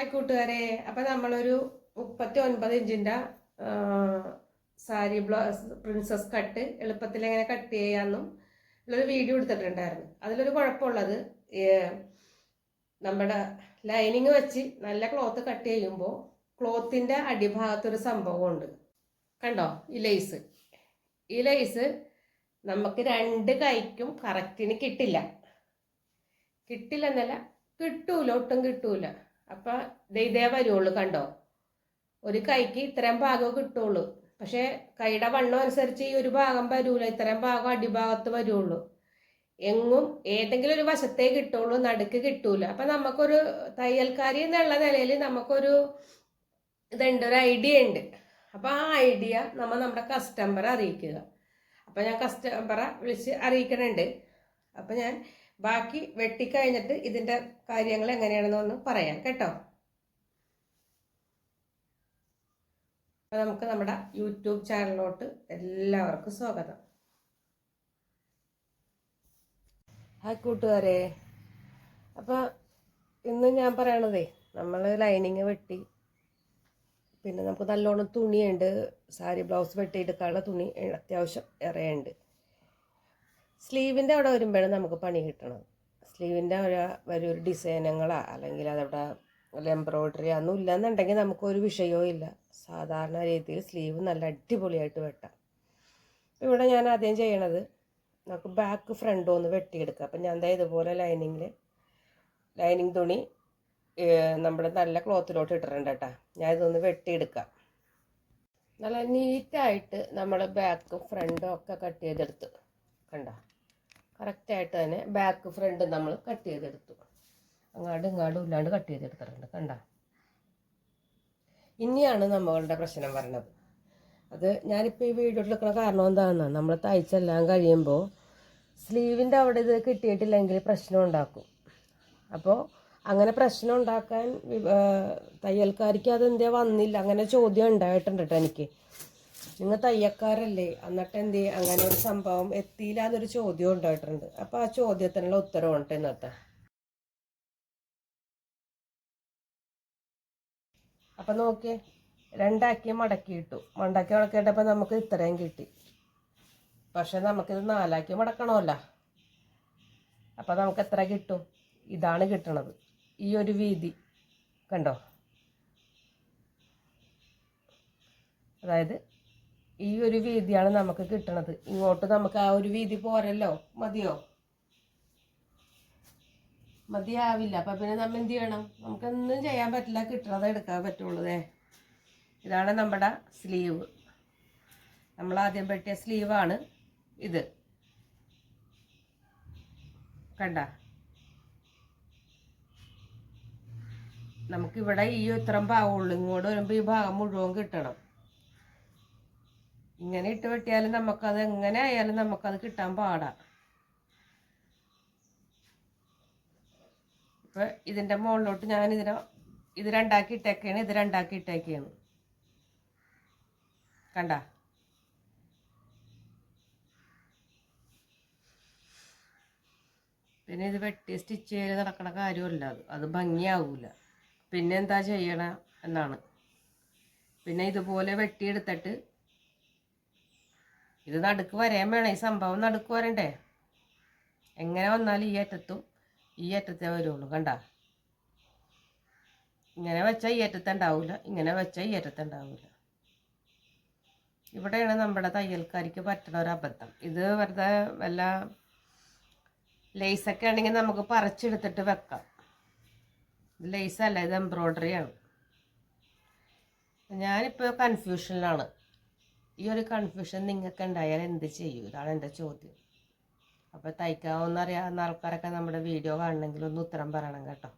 Hi കൂട്ടുകാരെ. അപ്പം നമ്മളൊരു മുപ്പത്തി ഒൻപത് ഇഞ്ചിന്റെ സാരി ബ്ലൗസ് പ്രിൻസസ് കട്ട് എളുപ്പത്തിൽ എങ്ങനെ കട്ട് ചെയ്യാമെന്നും ഉള്ളൊരു വീഡിയോ എടുത്തിട്ടുണ്ടായിരുന്നു. അതിലൊരു കുഴപ്പമുള്ളത് നമ്മുടെ ലൈനിങ് വെച്ച് നല്ല ക്ലോത്ത് കട്ട് ചെയ്യുമ്പോൾ ക്ലോത്തിന്റെ അടിഭാഗത്തൊരു സംഭവമുണ്ട്. കണ്ടോ? ഈ ലേസ്. ഈ ലേസ് നമുക്ക് രണ്ട് കൈക്കും കറക്റ്റിന് കിട്ടില്ല. കിട്ടില്ല എന്നല്ല കിട്ടൂല ഒട്ടും കിട്ടൂല. അപ്പൊ ഇതേ വരുള്ളൂ കണ്ടോ? ഒരു കൈക്ക് ഇത്രയും ഭാഗം കിട്ടുള്ളൂ. പക്ഷെ കൈയുടെ വണ്ണം അനുസരിച്ച് ഈ ഒരു ഭാഗം വരൂല ഇത്രയും ഭാഗം അടിഭാഗത്ത് വരുള്ളൂ. എങ്ങും ഏതെങ്കിലും ഒരു വശത്തേ കിട്ടുള്ളൂ നടുക്ക് കിട്ടൂല. അപ്പൊ നമുക്കൊരു തയ്യൽക്കാരി എന്നുള്ള നിലയിൽ നമുക്കൊരു ഇതുണ്ട് ഒരു ഐഡിയ ഉണ്ട്. അപ്പൊ ആ ഐഡിയ നമ്മ നമ്മുടെ കസ്റ്റമറെ അറിയിക്കുക. അപ്പൊ ഞാൻ കസ്റ്റമറെ വിളിച്ച് അറിയിക്കണുണ്ട്. അപ്പൊ ഞാൻ ബാക്കി വെട്ടിക്കഴിഞ്ഞിട്ട് ഇതിന്റെ കാര്യങ്ങൾ എങ്ങനെയാണെന്നൊന്ന് പറയാം കേട്ടോ. അപ്പൊ നമുക്ക് നമ്മുടെ യൂട്യൂബ് ചാനലിലോട്ട് എല്ലാവർക്കും സ്വാഗതം. ഹായ് കൂട്ടുകാരെ. അപ്പൊ ഇന്ന് ഞാൻ പറയണതേ നമ്മൾ ലൈനിങ് വെട്ടി പിന്നെ നമുക്ക് നല്ലോണം തുണിയുണ്ട് സാരി ബ്ലൗസ് വെട്ടിയെടുക്കാനുള്ള തുണി അത്യാവശ്യം ഏറെയുണ്ട്. സ്ലീവിന്റെ അവിടെ വരുമ്പോഴാണ് നമുക്ക് പണി കിട്ടണം സ്ലീവിന്റെ ഒരു വലിയൊരു ഡിസൈനുകളാ അല്ലെങ്കിൽ അതവിടെ എംബ്രോയ്ഡറി ഒന്നും ഇല്ലെന്നുണ്ടെങ്കിൽ നമുക്കൊരു വിഷയവും ഇല്ല. സാധാരണ രീതിയിൽ സ്ലീവ് നല്ല അടിപൊളിയായിട്ട് വെട്ടാം. ഇവിടെ ഞാൻ ആദ്യം ചെയ്യണത് നമുക്ക് ബാക്ക് ഫ്രണ്ടും ഒന്ന് വെട്ടിയെടുക്കാം. അപ്പം ഞാൻ എന്താ ഇതുപോലെ ലൈനിങ്ങിൽ ലൈനിങ് തുണി നമ്മുടെ നല്ല ക്ലോത്തിലോട്ട് ഇട്ടിട്ടുണ്ട് കേട്ടോ. ഞാൻ ഇതൊന്ന് വെട്ടിയെടുക്കാം. നല്ല നീറ്റായിട്ട് നമ്മൾ ബാക്കും ഫ്രണ്ടും ഒക്കെ കട്ട് ചെയ്തെടുത്ത്. കണ്ടോ? കറക്റ്റായിട്ട് തന്നെ ബാക്ക് ഫ്രണ്ട് നമ്മൾ കട്ട് ചെയ്തെടുത്തു. അങ്ങാടും ഇങ്ങാടും ഇല്ലാണ്ട് കട്ട് ചെയ്തെടുത്തിട്ടുണ്ട് കണ്ട? ഇനിയാണ് നമ്മളുടെ പ്രശ്നം പറഞ്ഞത് അത് ഞാനിപ്പോൾ ഈ വീഡിയോ എടുക്കുന്ന കാരണം എന്താണെന്ന് നമ്മൾ തയ്ച്ചെല്ലാം കഴിയുമ്പോൾ സ്ലീവിന്റെ അവിടെ ഇത് കിട്ടിയിട്ടില്ലെങ്കിൽ പ്രശ്നം ഉണ്ടാക്കും. അപ്പോൾ അങ്ങനെ പ്രശ്നം ഉണ്ടാക്കാൻ തയ്യൽക്കാർക്ക് അതെന്തേ വന്നില്ല? അങ്ങനെ ചോദ്യം ഉണ്ടായിട്ടുണ്ട് കേട്ടോ എനിക്ക്. നിങ്ങൾ തയ്യക്കാരല്ലേ? എന്നിട്ട് എന്തേ? അങ്ങനെ ഒരു സംഭവം എത്തിയില്ല എന്നൊരു ചോദ്യം ഉണ്ടായിട്ടുണ്ട്. അപ്പോൾ ആ ചോദ്യത്തിനുള്ള ഉത്തരം ഉണ്ട് ഇന്നത്തെ. അപ്പം നോക്കിയേ രണ്ടാക്കി മടക്കിയിട്ടു മടക്കി മടക്കിയിട്ടപ്പോൾ നമുക്ക് ഇത്രയും കിട്ടി. പക്ഷെ നമുക്കിത് നാലാക്കി മടക്കണമല്ല. അപ്പം നമുക്ക് എത്ര കിട്ടും? ഇതാണ് കിട്ടണത്. ഈ ഒരു വീതി. കണ്ടോ? അതായത് ഈ ഒരു വീതിയാണ് നമുക്ക് കിട്ടണത്. ഇങ്ങോട്ട് നമുക്ക് ആ ഒരു വീതി പോരല്ലോ. മതിയോ? മതിയാവില്ല. അപ്പം പിന്നെ നമ്മൾ എന്ത് ചെയ്യണം? നമുക്കൊന്നും ചെയ്യാൻ പറ്റില്ല. കിട്ടണത് എടുക്കാൻ പറ്റുള്ളൂ ഇതാണ് നമ്മുടെ സ്ലീവ്. നമ്മൾ ആദ്യം പെട്ടിയ സ്ലീവാണ് ഇത്. കണ്ട? നമുക്കിവിടെ ഈ ഇത്രയും ഭാഗമുള്ളൂ ഇങ്ങോട്ട് വരുമ്പോൾ ഈ ഭാഗം മുഴുവൻ കിട്ടണം. ഇങ്ങനെ ഇട്ട് വെട്ടിയാലും നമുക്കത് എങ്ങനെ ആയാലും നമുക്കത് കിട്ടാൻ പാടാ. ഇപ്പൊ ഇതിന്റെ മുകളിലോട്ട് ഞാൻ ഇതിനെ ഇത് രണ്ടാക്കി ഇട്ടേക്കാണ് ഇത് രണ്ടാക്കി ഇട്ടേക്കാണ്. കണ്ട? പിന്നെ ഇത് വെട്ടി സ്റ്റിച്ച് ചെയ്ത് നടക്കണ കാര്യമല്ല അത്. അത് ഭംഗിയാവൂല. പിന്നെ എന്താ ചെയ്യണ എന്നാണ്. പിന്നെ ഇതുപോലെ വെട്ടിയെടുത്തിട്ട് ഇത് നടുക്ക് വരയാൻ വേണം. ഈ സംഭവം നടുക്ക് വരണ്ടേ? എങ്ങനെ വന്നാലും ഈ അറ്റത്തും ഈ അറ്റത്തേ വരുള്ളൂ കണ്ട? ഇങ്ങനെ വെച്ചാൽ ഈ അറ്റത്തുണ്ടാവില്ല ഇങ്ങനെ വെച്ചാൽ ഈ അറ്റത്തുണ്ടാവില്ല ഇവിടെയാണ് നമ്മുടെ തയ്യൽക്കാരിക്ക് പറ്റണ ഒരു അബദ്ധം. ഇത് വെറുതെ വല്ല ലേസൊക്കെ ആണെങ്കിൽ നമുക്ക് പറിച്ചെടുത്തിട്ട് വെക്കാം. ഇത് ലേസല്ല ഇത് എംബ്രോയിഡറി ആണ്. ഞാനിപ്പോൾ കൺഫ്യൂഷനിലാണ് ഈ ഒരു കൺഫ്യൂഷൻ നിങ്ങൾക്ക് ഉണ്ടായാൽ എന്ത് ചെയ്യും? ഇതാണ് എന്റെ ചോദ്യം. അപ്പോൾ തയ്ക്കാവുന്ന ആൾക്കാരൊക്കെ നമ്മുടെ വീഡിയോ കാണണമെങ്കിൽ ഒന്ന് ഉത്തരം പറയണം കേട്ടോ.